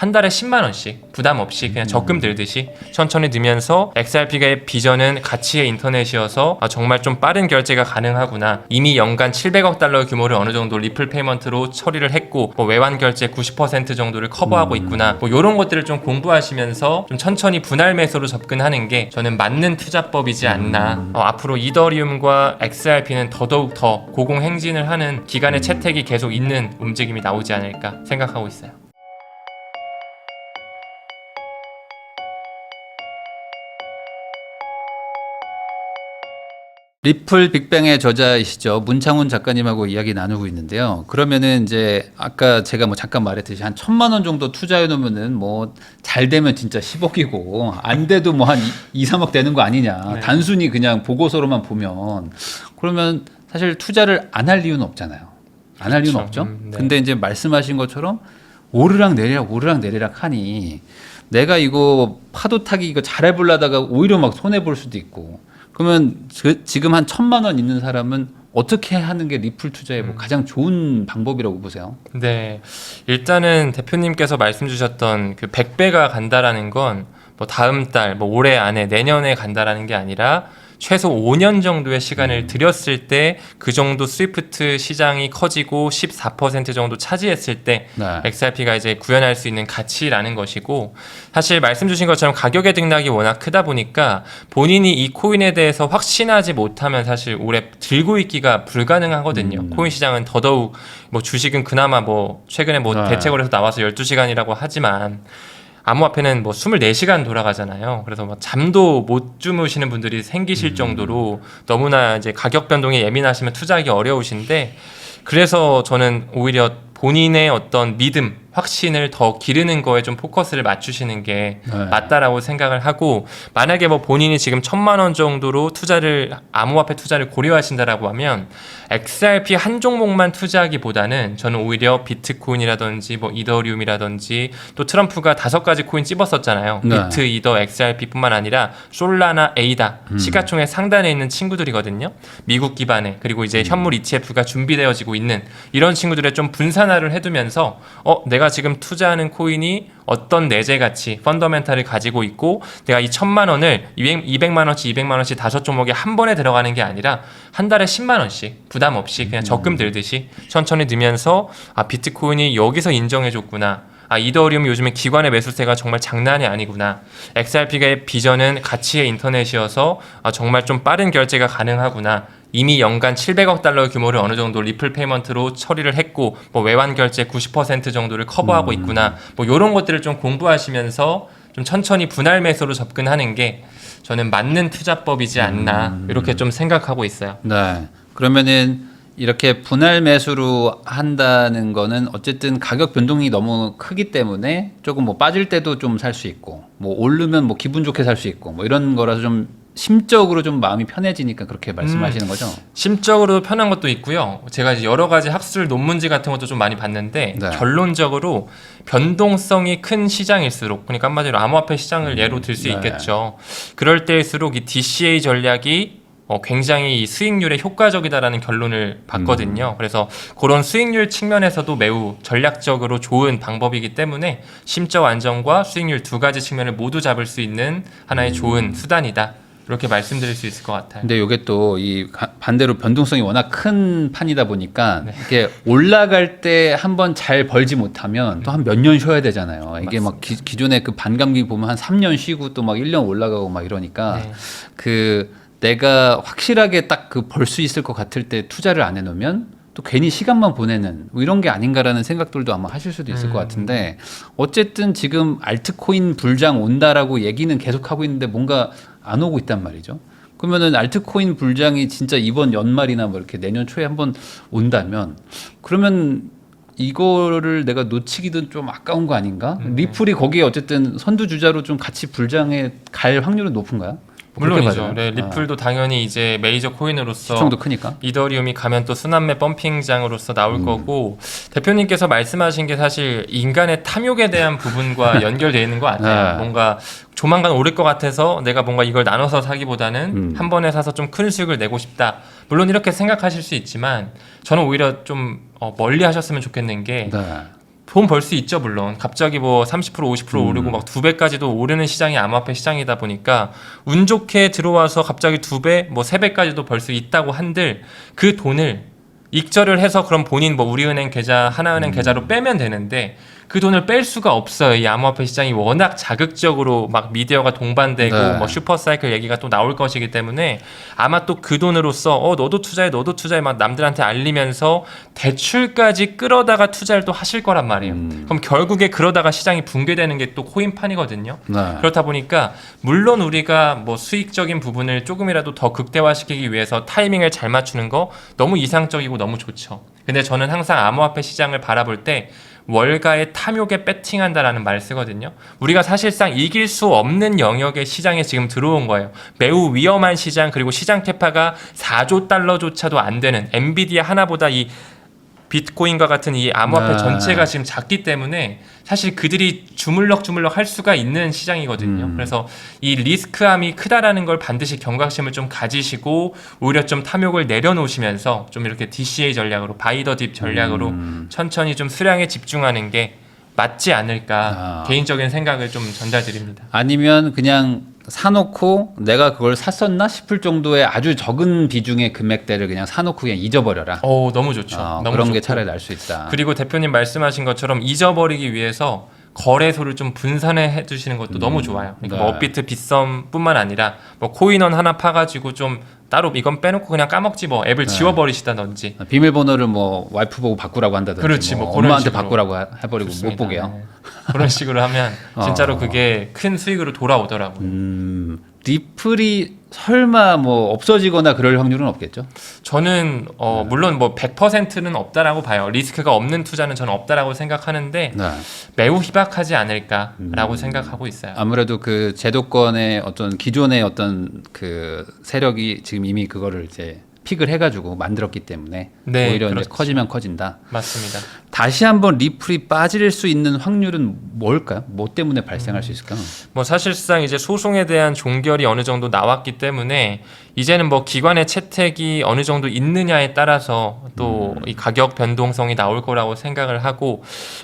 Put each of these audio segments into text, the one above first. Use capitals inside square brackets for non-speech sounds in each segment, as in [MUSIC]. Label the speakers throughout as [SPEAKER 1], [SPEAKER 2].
[SPEAKER 1] 한 달에 10만 원씩 부담 없이 그냥 적금 들듯이 천천히 넣으면서 XRP가의 비전은 가치의 인터넷이어서 아, 정말 좀 빠른 결제가 가능하구나. 이미 연간 700억 달러 규모를 어느 정도 리플 페이먼트로 처리를 했고 뭐 외환 결제 90% 정도를 커버하고 있구나. 뭐 이런 것들을 좀 공부하시면서 좀 천천히 분할 매수로 접근하는 게 저는 맞는 투자법이지 않나. 어, 앞으로 이더리움과 XRP는 더더욱 더 고공행진을 하는 기간의 채택이 계속 있는 움직임이 나오지 않을까 생각하고 있어요.
[SPEAKER 2] 리플 빅뱅의 저자이시죠 문창훈 작가님하고 이야기 나누고 있는데요. 그러면은 이제 아까 제가 뭐 잠깐 말했듯이 한 천만 원 정도 투자해 놓으면은 뭐 잘 되면 진짜 10억이고 안 돼도 뭐 한 2, 3억 되는 거 아니냐.
[SPEAKER 1] 네.
[SPEAKER 2] 단순히 그냥 보고서로만 보면 그러면 사실 투자를 안 할 이유는 없잖아요. 안 할 이유는
[SPEAKER 1] 그렇죠.
[SPEAKER 2] 없죠.
[SPEAKER 1] 음, 네.
[SPEAKER 2] 근데 이제 말씀하신 것처럼 오르락 내리락 오르락 내리락 하니 내가 이거 파도 타기 이거 잘해 보려다가 오히려 막 손해 볼 수도 있고 그러면 그- 지금 한 천만 원 있는 사람은 어떻게 하는 게 리플 투자의
[SPEAKER 1] 음.
[SPEAKER 2] 뭐 가장 좋은 방법이라고 보세요?
[SPEAKER 1] 네. 일단은 대표님께서 말씀 주셨던 그 100배가 간다라는 건 뭐 다음 달, 뭐 올해 안에 내년에 간다라는 게 아니라 최소 5년 정도의 시간을 들였을 때 그 정도 스위프트 시장이 커지고 14% 정도 차지했을 때
[SPEAKER 2] 네.
[SPEAKER 1] XRP가 이제 구현할 수 있는 가치라는 것이고 사실 말씀 주신 것처럼 가격의 등락이 워낙 크다 보니까 본인이 이 코인에 대해서 확신하지 못하면 사실 오래 들고 있기가 불가능하거든요.
[SPEAKER 2] 음.
[SPEAKER 1] 코인 시장은 더더욱 뭐 주식은 그나마 뭐 최근에 뭐
[SPEAKER 2] 네.
[SPEAKER 1] 대책으로 해서 나와서 12시간이라고 하지만 암호화폐는 뭐 24시간 돌아가잖아요. 그래서 뭐 잠도 못 주무시는 분들이 생기실 정도로 너무나 이제 가격 변동에 예민하시면 투자하기 어려우신데 그래서 저는 오히려 본인의 어떤 믿음, 확신을 더 기르는 거에 좀 포커스를 맞추시는 게
[SPEAKER 2] 네.
[SPEAKER 1] 맞다라고 생각을 하고 만약에 뭐 본인이 지금 천만 원 정도로 투자를 암호화폐 투자를 고려하신다라고 하면 XRP 한 종목만 투자하기보다는 저는 오히려 비트코인이라든지 뭐 이더리움이라든지 또 트럼프가 다섯 가지 코인 찝었었잖아요.
[SPEAKER 2] 네.
[SPEAKER 1] 비트, 이더, XRP뿐만 아니라 솔라나, 에이다
[SPEAKER 2] 음.
[SPEAKER 1] 시가총액 상단에 있는 친구들이거든요. 미국 기반의 그리고
[SPEAKER 2] 음.
[SPEAKER 1] 이제 현물 ETF가 준비되어지고 있는 이런 친구들의 좀 분산화를 해두면서 어 내가 지금 투자하는 코인이 어떤 내재 가치, 펀더멘탈을 가지고 있고 내가 이 천만 원을 200, 200만 원씩 200만 원씩 다섯 종목에 한 번에 들어가는 게 아니라 한 달에 10만 원씩 부담 없이 그냥 적금 들듯이 천천히 넣으면서 아 비트코인이 여기서 인정해 줬구나. 아 이더리움 요즘에 기관의 매수세가 정말 장난이 아니구나. XRP가의 비전은 가치의 인터넷이어서 아 정말 좀 빠른 결제가 가능하구나. 이미 연간 700억 달러 규모를 어느 정도 리플 페이먼트로 처리를 했고 뭐 외환 결제 90% 정도를 커버하고 있구나. 뭐 이런 것들을 좀 공부하시면서 좀 천천히 분할 매수로 접근하는 게 저는 맞는 투자법이지 않나 이렇게 좀 생각하고 있어요.
[SPEAKER 2] 네. 그러면은 이렇게 분할 매수로 한다는 거는 어쨌든 가격 변동이 너무 크기 때문에 조금 뭐 빠질 때도 좀 살 수 있고 뭐 오르면 뭐 기분 좋게 살 수 있고 뭐 이런 거라서 좀 심적으로 좀 마음이 편해지니까 그렇게 말씀하시는 거죠.
[SPEAKER 1] 심적으로 편한 것도 있고요. 제가 이제 여러 가지 학술 논문지 같은 것도 좀 많이 봤는데
[SPEAKER 2] 네.
[SPEAKER 1] 결론적으로 변동성이 큰 시장일수록 그러니까 한마디로 암호화폐 시장을 예로 들 수
[SPEAKER 2] 네.
[SPEAKER 1] 있겠죠. 그럴 때일수록 이 DCA 전략이 어, 굉장히 이 수익률에 효과적이다라는 결론을 봤거든요. 그래서 그런 수익률 측면에서도 매우 전략적으로 좋은 방법이기 때문에 심적 안정과 수익률 두 가지 측면을 모두 잡을 수 있는 하나의 좋은 수단이다. 이렇게 말씀드릴 수 있을 것 같아요.
[SPEAKER 2] 근데 이게 또 이 반대로 변동성이 워낙 큰 판이다 보니까
[SPEAKER 1] 네.
[SPEAKER 2] 이게 올라갈 때 한번 잘 벌지 못하면 또 한 몇 년 쉬어야 되잖아요. 이게 막 기, 기존에 그 반감기 보면 한 3년 쉬고 또 막 1년 올라가고 막 이러니까
[SPEAKER 1] 네.
[SPEAKER 2] 그 내가 확실하게 딱 그 벌 수 있을 것 같을 때 투자를 안 해놓으면 또 괜히 시간만 보내는 뭐 이런 게 아닌가라는 생각들도 아마 하실 수도 있을 것
[SPEAKER 1] 음.
[SPEAKER 2] 같은데 어쨌든 지금 알트코인 불장 온다라고 얘기는 계속 하고 있는데 뭔가 안 오고 있단 말이죠. 그러면은 알트코인 불장이 진짜 이번 연말이나 뭐 이렇게 내년 초에 한번 온다면 그러면 이거를 내가 놓치기도 좀 아까운 거 아닌가?
[SPEAKER 1] 음.
[SPEAKER 2] 리플이 거기에 어쨌든 선두 주자로 좀 같이 불장에 갈 확률은 높은가요? 뭐
[SPEAKER 1] 물론이죠. 네,
[SPEAKER 2] 아,
[SPEAKER 1] 리플도 당연히 이제 메이저 코인으로서
[SPEAKER 2] 시총도 크니까.
[SPEAKER 1] 이더리움이 가면 또 순환매 펌핑장으로서 나올
[SPEAKER 2] 음.
[SPEAKER 1] 거고 대표님께서 말씀하신 게 사실 인간의 탐욕에 대한 부분과 [LAUGHS] 연결되어 있는 것 같아요.
[SPEAKER 2] 네.
[SPEAKER 1] 뭔가 조만간 오를 것 같아서 내가 뭔가 이걸 나눠서 사기보다는
[SPEAKER 2] 음.
[SPEAKER 1] 한 번에 사서 좀 큰 수익을 내고 싶다. 물론 이렇게 생각하실 수 있지만 저는 오히려 좀 어, 멀리 하셨으면 좋겠는 게
[SPEAKER 2] 네.
[SPEAKER 1] 돈 벌 수 있죠 물론 갑자기 뭐 30% 50%
[SPEAKER 2] 음.
[SPEAKER 1] 오르고 막 두 배까지도 오르는 시장이 암호화폐 시장이다 보니까 운 좋게 들어와서 갑자기 두 배 뭐 세 배까지도 벌 수 있다고 한들 그 돈을 익절을 해서 그럼 본인 뭐 우리은행 계좌
[SPEAKER 2] 음.
[SPEAKER 1] 하나은행 계좌로 빼면 되는데 그 돈을 뺄 수가 없어요 이 암호화폐 시장이 워낙 자극적으로 막 미디어가 동반되고
[SPEAKER 2] 네.
[SPEAKER 1] 뭐 슈퍼사이클 얘기가 또 나올 것이기 때문에 아마 또 그 돈으로서 어 너도 투자해 너도 투자해 막 남들한테 알리면서 대출까지 끌어다가 투자를 또 하실 거란 말이에요.
[SPEAKER 2] 음.
[SPEAKER 1] 그럼 결국에 그러다가 시장이 붕괴되는 게 또 코인판이거든요.
[SPEAKER 2] 네.
[SPEAKER 1] 그렇다 보니까 물론 우리가 뭐 수익적인 부분을 조금이라도 더 극대화시키기 위해서 타이밍을 잘 맞추는 거 너무 이상적이고 너무 좋죠. 근데 저는 항상 암호화폐 시장을 바라볼 때 월가의 탐욕에 배팅한다라는 말을 쓰거든요. 우리가 사실상 이길 수 없는 영역의 시장에 지금 들어온 거예요. 매우 위험한 시장 그리고 시장 캐파가 4조 달러조차도 안 되는 엔비디아 하나보다 이 비트코인과 같은 이 암호화폐
[SPEAKER 2] 네.
[SPEAKER 1] 전체가 지금 작기 때문에 사실 그들이 주물럭 주물럭 할 수가 있는 시장이거든요.
[SPEAKER 2] 음.
[SPEAKER 1] 그래서 이 리스크함이 크다라는 걸 반드시 경각심을 좀 가지시고 오히려 좀 탐욕을 내려놓으시면서 좀 이렇게 DCA 전략으로 바이더 딥 전략으로
[SPEAKER 2] 음.
[SPEAKER 1] 천천히 좀 수량에 집중하는 게 맞지 않을까
[SPEAKER 2] 아.
[SPEAKER 1] 개인적인 생각을 좀 전달드립니다.
[SPEAKER 2] 아니면 그냥 사놓고 내가 그걸 샀었나 싶을 정도의 아주 적은 비중의 금액대를 그냥 사놓고 그냥 잊어버려라.
[SPEAKER 1] 오 너무 좋죠.
[SPEAKER 2] 어,
[SPEAKER 1] 너무
[SPEAKER 2] 그런 게
[SPEAKER 1] 좋고.
[SPEAKER 2] 차라리 날 수 있다.
[SPEAKER 1] 그리고 대표님 말씀하신 것처럼 잊어버리기 위해서 거래소를 좀 분산해 해 주시는 것도 너무 좋아요. 그러니까 뭐
[SPEAKER 2] 네.
[SPEAKER 1] 업비트 빗썸뿐만 아니라 뭐 코인원 하나 파가지고 좀 따로 이건 빼놓고 그냥 까먹지 뭐 앱을
[SPEAKER 2] 네.
[SPEAKER 1] 지워버리시다든지
[SPEAKER 2] 비밀번호를 뭐 와이프 보고 바꾸라고 한다든지
[SPEAKER 1] 그렇지,
[SPEAKER 2] 뭐
[SPEAKER 1] 뭐
[SPEAKER 2] 엄마한테
[SPEAKER 1] 식으로.
[SPEAKER 2] 바꾸라고 해- 해버리고
[SPEAKER 1] 좋습니다.
[SPEAKER 2] 못 보게요.
[SPEAKER 1] 네. 그런 식으로 하면 [LAUGHS] 진짜로
[SPEAKER 2] 어.
[SPEAKER 1] 그게 큰 수익으로 돌아오더라고요.
[SPEAKER 2] 음, 리플이 설마 뭐 없어지거나 그럴 확률은 없겠죠?
[SPEAKER 1] 저는 어 물론 뭐 100%는 없다라고 봐요. 리스크가 없는 투자는 저는 없다라고 생각하는데
[SPEAKER 2] 네.
[SPEAKER 1] 매우 희박하지 않을까라고 생각하고 있어요.
[SPEAKER 2] 아무래도 그 제도권의 어떤 기존의 어떤 그 세력이 지금 이미 그거를 이제 픽을 해가지고 만들었기 때문에
[SPEAKER 1] 네,
[SPEAKER 2] 오히려
[SPEAKER 1] 그렇죠.
[SPEAKER 2] 이제 커지면 커진다.
[SPEAKER 1] 맞습니다.
[SPEAKER 2] 다시 한번 리플이 빠질 수 있는 확률은 뭘까요? 뭐 때문에 발생할 수 있을까?
[SPEAKER 1] 뭐 사실상 이제 소송에 대한 종결이 어느 정도 나왔기 때문에 이제는 뭐 기관의 채택이 어느 정도 있느냐에 따라서 또 이 가격 변동성이 나올 거라고 생각을 하고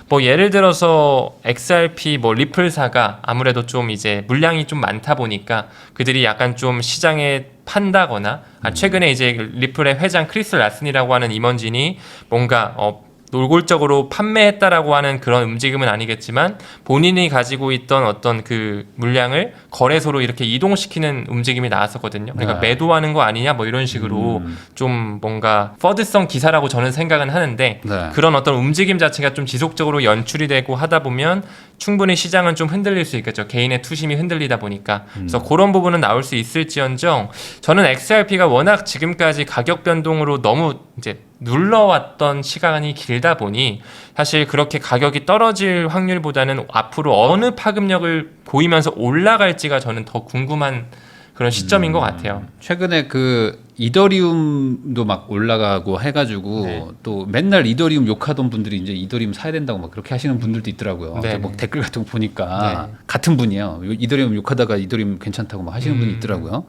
[SPEAKER 1] 뭐 예를 들어서 XRP 뭐 리플사가 아무래도 좀 이제 물량이 좀 많다 보니까 그들이 약간 좀 시장에 판다거나 아, 최근에 이제 리플의 회장 크리스 라슨이라고 하는 임원진이 뭔가 어 노골적으로 판매했다라고 하는 그런 움직임은 아니겠지만 본인이 가지고 있던 어떤 그 물량을 거래소로 이렇게 이동시키는 움직임이 나왔었거든요. 그러니까
[SPEAKER 2] 네.
[SPEAKER 1] 매도하는 거 아니냐 뭐 이런 식으로 좀 뭔가 퍼드성 기사라고 저는 생각은 하는데
[SPEAKER 2] 네.
[SPEAKER 1] 그런 어떤 움직임 자체가 좀 지속적으로 연출이 되고 하다 보면 충분히 시장은 좀 흔들릴 수 있겠죠. 개인의 투심이 흔들리다 보니까. 그래서 그런 부분은 나올 수 있을지언정 저는 XRP가 워낙 지금까지 가격 변동으로 너무 이제 눌러왔던 시간이 길다 보니 사실 그렇게 가격이 떨어질 확률보다는 앞으로 어느 파급력을 보이면서 올라갈지가 저는 더 궁금한 그런 시점인 것 같아요.
[SPEAKER 2] 최근에 그 이더리움도 막 올라가고 해가지고
[SPEAKER 1] 네.
[SPEAKER 2] 또 맨날 이더리움 욕하던 분들이 이제 이더리움 사야 된다고 막 그렇게 하시는 분들도 있더라고요.
[SPEAKER 1] 네.
[SPEAKER 2] 이제 뭐 댓글 같은 거 보니까
[SPEAKER 1] 네.
[SPEAKER 2] 같은 분이에요. 이더리움 욕하다가 이더리움 괜찮다고 막 하시는 분이
[SPEAKER 1] 음.
[SPEAKER 2] 있더라고요.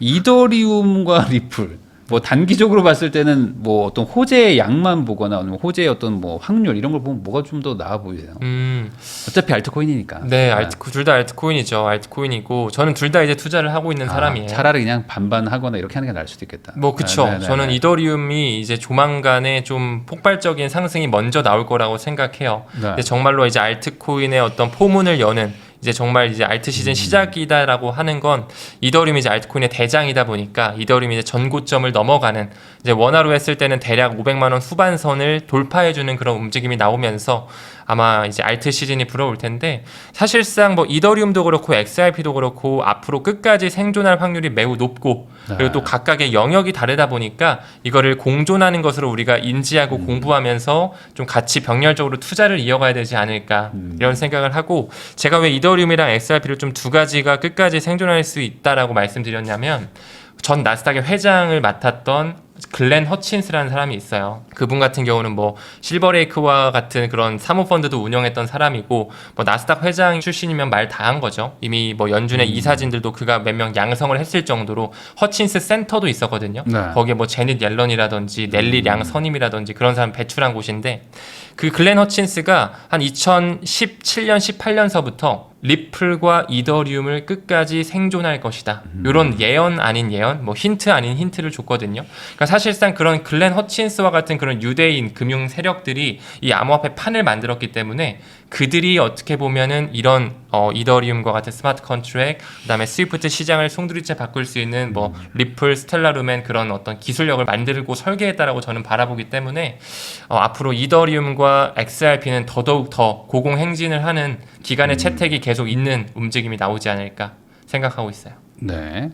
[SPEAKER 2] 이더리움과 [LAUGHS] 리플 뭐 단기적으로 봤을 때는 뭐 어떤 호재의 양만 보거나 아니면 호재의 어떤 뭐 확률 이런 걸 보면 뭐가 좀 더 나아 보이세요?
[SPEAKER 1] 음,
[SPEAKER 2] 어차피 알트코인이니까.
[SPEAKER 1] 네, 알트, 둘다 알트코인이죠. 알트코인이고 저는 둘 다 이제 투자를 하고 있는
[SPEAKER 2] 아,
[SPEAKER 1] 사람이에요.
[SPEAKER 2] 차라리 그냥 반반 하거나 이렇게 하는 게 나을 수도 있겠다.
[SPEAKER 1] 뭐 그쵸.
[SPEAKER 2] 네, 네, 네,
[SPEAKER 1] 저는
[SPEAKER 2] 네.
[SPEAKER 1] 이더리움이 이제 조만간에 좀 폭발적인 상승이 먼저 나올 거라고 생각해요.
[SPEAKER 2] 네.
[SPEAKER 1] 근데 정말로 이제 알트코인의 어떤 포문을 여는 이제 정말 이제 알트
[SPEAKER 2] 음.
[SPEAKER 1] 시즌 시작이다라고 하는 건 이더리움이 이제 알트코인의 대장이다 보니까 이더리움이 이제 전고점을 넘어가는 이제 원화로 했을 때는 대략 500만 원 후반선을 돌파해 주는 그런 움직임이 나오면서 아마 이제 알트 시즌이 불어올 텐데 사실상 뭐 이더리움도 그렇고 XRP도 그렇고 앞으로 끝까지 생존할 확률이 매우 높고 그리고 또 각각의 영역이 다르다 보니까 이거를 공존하는 것으로 우리가 인지하고 공부하면서 좀 같이 병렬적으로 투자를 이어가야 되지 않을까 이런 생각을 하고 제가 왜 이더 리움이랑 XRP를 좀 두 가지가 끝까지 생존할 수 있다라고 말씀드렸냐면 전 나스닥의 회장을 맡았던 글렌 허친스라는 사람이 있어요. 그분 같은 경우는 뭐 실버레이크와 같은 그런 사모펀드도 운영했던 사람이고 뭐 나스닥 회장 출신이면 말 다 한 거죠. 이미 뭐 연준의 이사진들도 그가 몇 명 양성을 했을 정도로 허친스 센터도 있었거든요.
[SPEAKER 2] 네.
[SPEAKER 1] 거기에 뭐 제닛 옐런이라든지 넬리 량 선임이라든지 그런 사람 배출한 곳인데 그 글렌 허친스가 한 2017년 18년서부터 리플과 이더리움을 끝까지 생존할 것이다. 이런 예언 아닌 예언, 뭐 힌트 아닌 힌트를 줬거든요. 그러니까 사실상 그런 글렌 허친스와 같은 그런 유대인 금융 세력들이 이 암호화폐 판을 만들었기 때문에 그들이 어떻게 보면은 이런 어, 이더리움과 같은 스마트 컨트랙, 그다음에 스위프트 시장을 송두리째 바꿀 수 있는 뭐 리플, 스텔라루멘 그런 어떤 기술력을 만들고 설계했다라고 저는 바라보기 때문에 어, 앞으로 이더리움과 XRP는 더더욱 더 고공행진을 하는 기간의 채택이 계속 있는 움직임이 나오지 않을까 생각하고 있어요.
[SPEAKER 2] 네.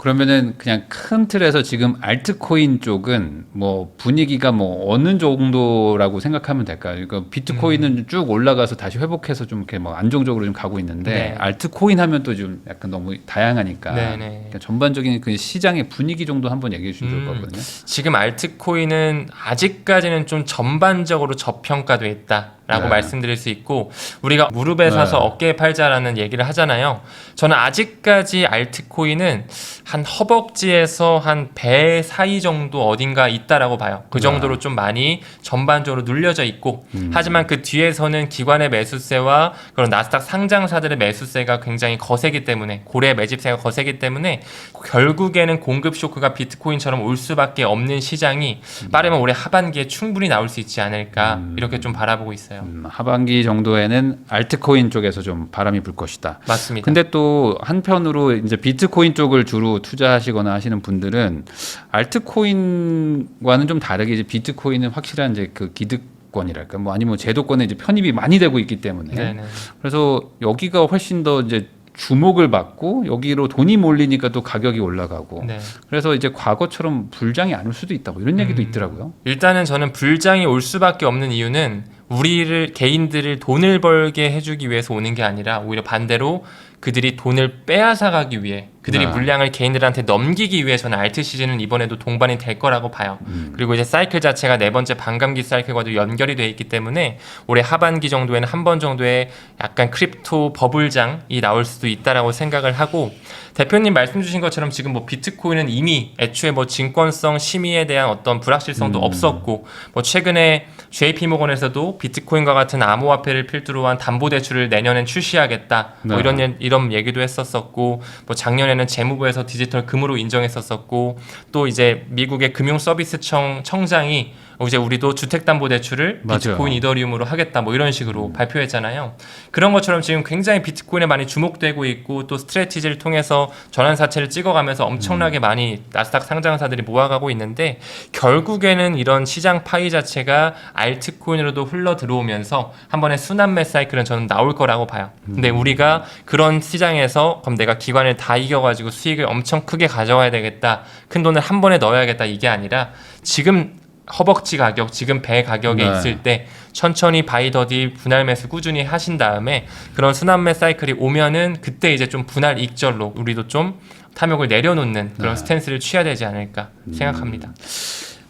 [SPEAKER 2] 그러면은 그냥 큰 틀에서 지금 알트코인 쪽은 뭐 분위기가 뭐 어느 정도라고 생각하면 될까요? 그러니까 비트코인은
[SPEAKER 1] 음.
[SPEAKER 2] 쭉 올라가서 다시 회복해서 좀 이렇게 뭐 안정적으로 좀 가고 있는데
[SPEAKER 1] 네.
[SPEAKER 2] 알트코인 하면 또 좀 약간 너무 다양하니까
[SPEAKER 1] 네 네.
[SPEAKER 2] 그러니까 전반적인 그 시장의 분위기 정도 한번 얘기해 주시면 좋을 것
[SPEAKER 1] 음.
[SPEAKER 2] 같거든요.
[SPEAKER 1] 지금 알트코인은 아직까지는 좀 전반적으로 저평가돼 있다 라고
[SPEAKER 2] 네.
[SPEAKER 1] 말씀드릴 수 있고 우리가 무릎에 사서
[SPEAKER 2] 네.
[SPEAKER 1] 어깨에 팔자라는 얘기를 하잖아요. 저는 아직까지 알트코인은 한 허벅지에서 한 배 사이 정도 어딘가 있다라고 봐요. 그 정도로 좀 많이 전반적으로 눌려져 있고 하지만 그 뒤에서는 기관의 매수세와 그런 나스닥 상장사들의 매수세가 굉장히 거세기 때문에 고래 매집세가 거세기 때문에 결국에는 공급 쇼크가 비트코인처럼 올 수밖에 없는 시장이 빠르면 올해 하반기에 충분히 나올 수 있지 않을까 이렇게 좀 바라보고 있어요.
[SPEAKER 2] 음, 하반기 정도에는 알트코인 쪽에서 좀 바람이 불 것이다.
[SPEAKER 1] 맞습니다.
[SPEAKER 2] 근데 또 한편으로 이제 비트코인 쪽을 주로 투자하시거나 하시는 분들은 알트코인과는 좀 다르게 이제 비트코인은 확실한 이제 그 기득 권이랄까 뭐 아니면 제도권에 이제 편입이 많이 되고 있기 때문에
[SPEAKER 1] 네네.
[SPEAKER 2] 그래서 여기가 훨씬 더 이제 주목을 받고 여기로 돈이 몰리니까 또 가격이 올라가고
[SPEAKER 1] 네.
[SPEAKER 2] 그래서 이제 과거처럼 불장이 안 올 수도 있다 뭐 이런 얘기도
[SPEAKER 1] 음.
[SPEAKER 2] 있더라고요.
[SPEAKER 1] 일단은 저는 불장이 올 수밖에 없는 이유는 우리를 개인들을 돈을 벌게 해주기 위해서 오는 게 아니라 오히려 반대로 그들이 돈을 빼앗아 가기 위해 그들이
[SPEAKER 2] 네.
[SPEAKER 1] 물량을 개인들한테 넘기기 위해 저는 알트 시즌은 이번에도 동반이 될 거라고 봐요.
[SPEAKER 2] 음.
[SPEAKER 1] 그리고 이제 사이클 자체가 네 번째 반감기 사이클과도 연결이 돼 있기 때문에 올해 하반기 정도에는 한 번 정도의 약간 크립토 버블장이 나올 수도 있다라고 생각을 하고 대표님 말씀 주신 것처럼 지금 뭐 비트코인은 이미 애초에 뭐 증권성 심의에 대한 어떤 불확실성도
[SPEAKER 2] 음.
[SPEAKER 1] 없었고 뭐 최근에 JP 모건에서도 비트코인과 같은 암호화폐를 필두로 한 담보 대출을 내년엔 출시하겠다 뭐
[SPEAKER 2] 네.
[SPEAKER 1] 이런 예- 이런 얘기도 했었었고 뭐 작년에 는 재무부에서 디지털 금으로 인정했었었고 또 이제 미국의 금융 서비스청 청장이 이제 우리도 주택담보대출을
[SPEAKER 2] 맞아요.
[SPEAKER 1] 비트코인 이더리움으로 하겠다 뭐 이런 식으로 발표했잖아요. 그런 것처럼 지금 굉장히 비트코인에 많이 주목되고 있고 또 스트레티지를 통해서 전환사채를 찍어가면서 엄청나게 많이 나스닥 상장사들이 모아가고 있는데 결국에는 이런 시장 파이 자체가 알트코인으로도 흘러 들어오면서 한 번의 순환매 사이클은 저는 나올 거라고 봐요. 근데 우리가 그런 시장에서 그럼 내가 기관을 다 이겨가지고 수익을 엄청 크게 가져와야 되겠다. 큰 돈을 한 번에 넣어야겠다 이게 아니라 지금 허벅지 가격, 지금 배 가격에
[SPEAKER 2] 네.
[SPEAKER 1] 있을 때 천천히 바이 더디 분할 매수 꾸준히 하신 다음에 그런 순환매 사이클이 오면은 그때 이제 좀 분할 익절로 우리도 좀 탐욕을 내려놓는 그런
[SPEAKER 2] 네.
[SPEAKER 1] 스탠스를 취해야 되지 않을까 생각합니다.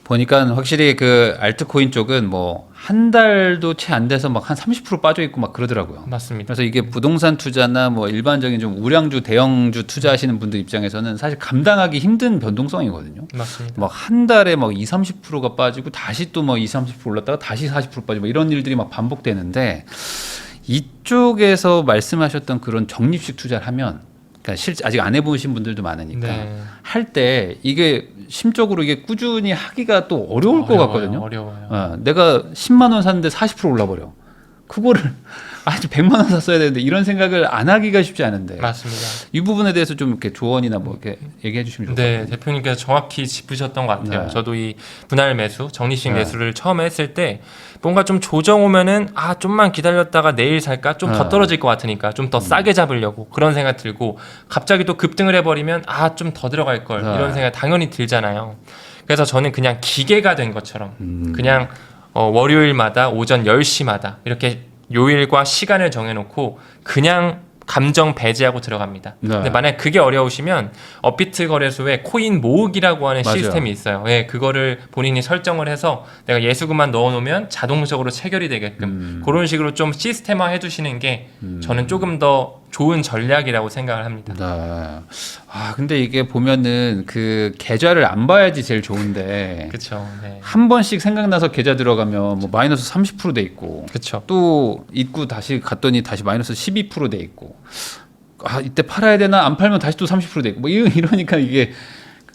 [SPEAKER 2] 보니까 확실히 그 알트코인 쪽은 뭐 한 달도 채 안 돼서 막 한 30% 빠져 있고 막 그러더라고요.
[SPEAKER 1] 맞습니다.
[SPEAKER 2] 그래서 이게 부동산 투자나 뭐 일반적인 좀 우량주 대형주 투자하시는 분들 입장에서는 사실 감당하기 힘든 변동성이거든요.
[SPEAKER 1] 맞습니다.
[SPEAKER 2] 막 한 달에 막 2, 30%가 빠지고 다시 또뭐 2, 30% 올랐다가 다시 40% 빠지고 뭐 이런 일들이 막 반복되는데 이쪽에서 말씀하셨던 그런 적립식 투자를 하면 그러니까 실제 아직 안 해보신 분들도 많으니까
[SPEAKER 1] 네.
[SPEAKER 2] 할 때 이게 심적으로 이게 꾸준히 하기가 또 어려울 것
[SPEAKER 1] 어려워요,
[SPEAKER 2] 같거든요.
[SPEAKER 1] 어려워요.
[SPEAKER 2] 어, 내가 10만 원 샀는데 40% 올라버려. 그거를 아주 100만 원 샀어야 되는데 이런 생각을 안 하기가 쉽지 않은데
[SPEAKER 1] 맞습니다.
[SPEAKER 2] 이 부분에 대해서 좀 이렇게 조언이나 뭐 이렇게 얘기해 주시면 것
[SPEAKER 1] 네. 대표님께서 정확히 짚으셨던 것 같아요.
[SPEAKER 2] 네.
[SPEAKER 1] 저도 이 분할 매수, 적립식
[SPEAKER 2] 네.
[SPEAKER 1] 매수를 처음에 했을 때 뭔가 좀 조정 오면은 아 좀만 기다렸다가 내일 살까 좀 더
[SPEAKER 2] 네.
[SPEAKER 1] 떨어질 것 같으니까 좀 더 싸게 잡으려고 그런 생각 들고 갑자기 또 급등을 해버리면 아 좀 더 들어갈 걸
[SPEAKER 2] 네.
[SPEAKER 1] 이런 생각 당연히 들잖아요. 그래서 저는 그냥 기계가 된 것처럼
[SPEAKER 2] 음.
[SPEAKER 1] 그냥 어, 월요일마다 오전 10시마다 이렇게 요일과 시간을 정해놓고 그냥 감정 배제하고 들어갑니다.
[SPEAKER 2] 네.
[SPEAKER 1] 근데 만약 그게 어려우시면 업비트 거래소에 코인 모으기라고 하는
[SPEAKER 2] 맞아요.
[SPEAKER 1] 시스템이 있어요. 예, 그거를 본인이 설정을 해서 내가 예수금만 넣어놓으면 자동적으로 체결이 되게끔
[SPEAKER 2] 음.
[SPEAKER 1] 그런 식으로 좀 시스템화 해두시는 게 저는 조금 더 좋은 전략이라고 생각을 합니다.
[SPEAKER 2] 네. 아 근데 이게 보면은 그 계좌를 안 봐야지 제일 좋은데
[SPEAKER 1] 그렇죠. 네.
[SPEAKER 2] 한 번씩 생각나서 계좌 들어가면 뭐 마이너스 30%돼 있고
[SPEAKER 1] 그렇죠.
[SPEAKER 2] 또 입고 다시 갔더니 다시 마이너스 12%돼 있고 아 이때 팔아야 되나 안 팔면 다시 또 30%돼 있고 뭐 이러- 이러니까 이게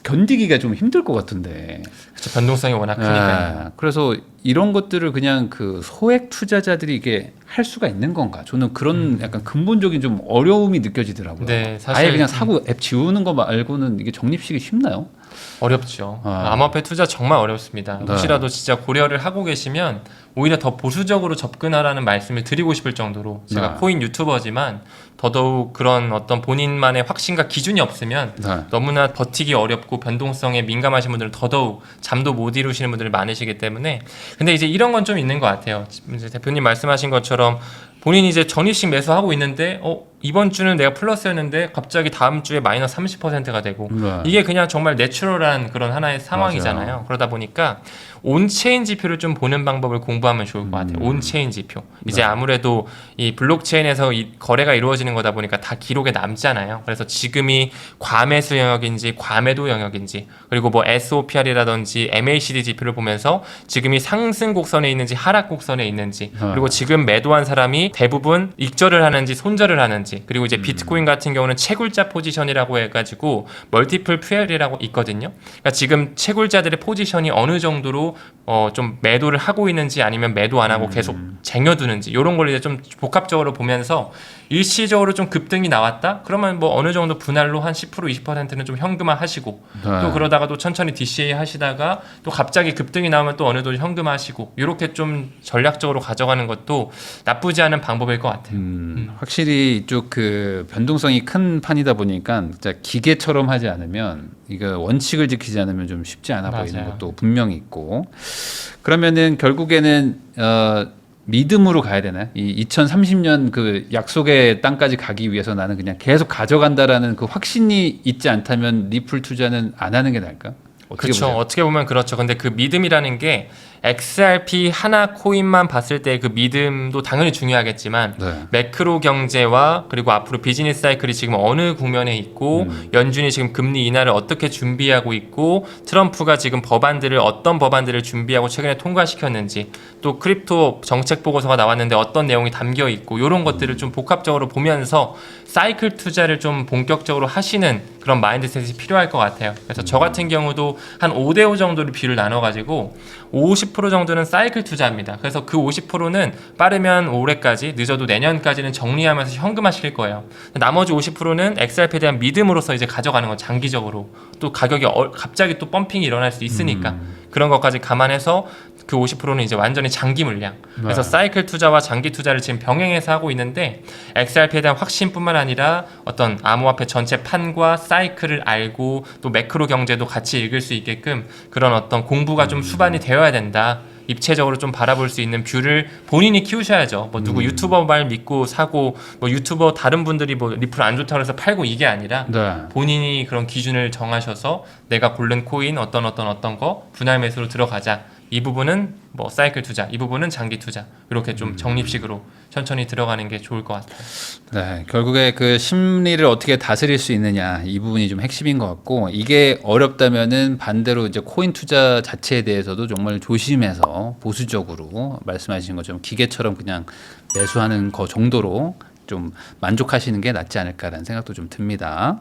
[SPEAKER 2] 견디기가 좀 힘들 것 같은데
[SPEAKER 1] 그렇죠. 변동성이 워낙 크니까요.
[SPEAKER 2] 아, 그래서 이런 것들을 그냥 그 소액 투자자들이 이게 할 수가 있는 건가 저는 그런 약간 근본적인 좀 어려움이 느껴지더라고요
[SPEAKER 1] 음. 네, 사실
[SPEAKER 2] 아예 그냥 사고 앱 지우는 거 말고는 이게 적립식이 쉽나요?
[SPEAKER 1] 어렵죠.
[SPEAKER 2] 아.
[SPEAKER 1] 암호화폐 투자 정말 어렵습니다.
[SPEAKER 2] 네.
[SPEAKER 1] 혹시라도 진짜 고려를 하고 계시면 오히려 더 보수적으로 접근하라는 말씀을 드리고 싶을 정도로 제가
[SPEAKER 2] 네.
[SPEAKER 1] 코인 유튜버지만 더더욱 그런 어떤 본인만의 확신과 기준이 없으면
[SPEAKER 2] 네.
[SPEAKER 1] 너무나 버티기 어렵고 변동성에 민감하신 분들은 더더욱 잠도 못 이루시는 분들이 많으시기 때문에 근데 이제 이런 건 좀 있는 것 같아요. 이제 대표님 말씀하신 것처럼 본인이 이제 전입식 매수하고 있는데 어 이번 주는 내가 플러스였는데 갑자기 다음 주에 마이너스 30%가 되고
[SPEAKER 2] 네.
[SPEAKER 1] 이게 그냥 정말 내추럴한 그런 하나의 상황이잖아요.
[SPEAKER 2] 맞아요.
[SPEAKER 1] 그러다 보니까 온체인 지표를 좀 보는 방법을 공부하면 좋을 것 같아요.
[SPEAKER 2] 음.
[SPEAKER 1] 온체인 지표. 이제
[SPEAKER 2] 네.
[SPEAKER 1] 아무래도 이 블록체인에서 이 거래가 이루어지는 거다 보니까 다 기록에 남잖아요. 그래서 지금이 과매수 영역인지 과매도 영역인지 그리고 뭐 SOPR이라든지 MACD 지표를 보면서 지금이 상승 곡선에 있는지 하락 곡선에 있는지
[SPEAKER 2] 아.
[SPEAKER 1] 그리고 지금 매도한 사람이 대부분 익절을 하는지 손절을 하는지 그리고 이제 비트코인 같은 경우는 채굴자 포지션이라고 해가지고 멀티플 푸엘이라고 있거든요. 그러니까 지금 채굴자들의 포지션이 어느 정도로 어 좀 매도를 하고 있는지 아니면 매도 안 하고 계속 쟁여두는지 이런 걸 이제 좀 복합적으로 보면서 일시적으로 좀 급등이 나왔다 그러면 뭐 어느 정도 분할로 한 10% 20%는 좀 현금화 하시고
[SPEAKER 2] 네.
[SPEAKER 1] 또 그러다가 또 천천히 DCA 하시다가 또 갑자기 급등이 나오면 또 어느 정도 현금화 하시고 이렇게 좀 전략적으로 가져가는 것도 나쁘지 않은 방법일 것 같아요.
[SPEAKER 2] 음, 확실히 이쪽 그 변동성이 큰 판이다 보니까 진짜 기계처럼 하지 않으면 이거 원칙을 지키지 않으면 좀 쉽지 않아 보이는
[SPEAKER 1] 맞아요.
[SPEAKER 2] 것도 분명히 있고 그러면은 결국에는 어 믿음으로 가야 되나요? 이 2030년 그 약속의 땅까지 가기 위해서 나는 그냥 계속 가져간다라는 그 확신이 있지 않다면 리플 투자는 안 하는 게 나을까?
[SPEAKER 1] 그렇죠.
[SPEAKER 2] 보세요?
[SPEAKER 1] 어떻게 보면 그렇죠. 근데 그 믿음이라는 게 XRP 하나 코인만 봤을 때 그 믿음도 당연히 중요하겠지만
[SPEAKER 2] 네.
[SPEAKER 1] 매크로 경제와 그리고 앞으로 비즈니스 사이클이 지금 어느 국면에 있고
[SPEAKER 2] 음.
[SPEAKER 1] 연준이 지금 금리 인하를 어떻게 준비하고 있고 트럼프가 지금 법안들을 어떤 법안들을 준비하고 최근에 통과시켰는지 또 크립토 정책 보고서가 나왔는데 어떤 내용이 담겨 있고 이런 것들을 좀 복합적으로 보면서 사이클 투자를 좀 본격적으로 하시는 그런 마인드셋이 필요할 것 같아요. 그래서 저 같은 경우도 한 5대5 정도를 비율 나눠가지고 50% 정도는 사이클 투자입니다. 그래서 그 50%는 빠르면 올해까지 늦어도 내년까지는 정리하면서 현금화시킬 거예요. 나머지 50%는 XRP에 대한 믿음으로서 이제 가져가는 거 장기적으로 또 가격이 어- 갑자기 또 펌핑이 일어날 수 있으니까 그런 것까지 감안해서 그 50%는 이제 완전히 장기 물량. 그래서
[SPEAKER 2] 네.
[SPEAKER 1] 사이클 투자와 장기 투자를 지금 병행해서 하고 있는데 XRP에 대한 확신뿐만 아니라 어떤 암호화폐 전체 판과 사이클을 알고 또 매크로 경제도 같이 읽을 수 있게끔 그런 어떤 공부가 좀 수반이 되어야 된다. 입체적으로 좀 바라볼 수 있는 뷰를 본인이 키우셔야죠. 뭐 누구 유튜버 말 믿고 사고 뭐 유튜버 다른 분들이 뭐 리플 안 좋다고 해서 팔고 이게 아니라
[SPEAKER 2] 네.
[SPEAKER 1] 본인이 그런 기준을 정하셔서 내가 고른 코인 어떤 어떤 어떤 거 분할 매수로 들어가자. 이 부분은 뭐 사이클 투자, 이 부분은 장기 투자. 이렇게 좀 적립식으로 천천히 들어가는 게 좋을 것 같아요.
[SPEAKER 2] 네, 결국에 그 심리를 어떻게 다스릴 수 있느냐 이 부분이 좀 핵심인 것 같고 이게 어렵다면은 반대로 이제 코인 투자 자체에 대해서도 정말 조심해서 보수적으로 말씀하신 것처럼 기계처럼 그냥 매수하는 거 정도로 좀 만족하시는 게 낫지 않을까라는 생각도 좀 듭니다.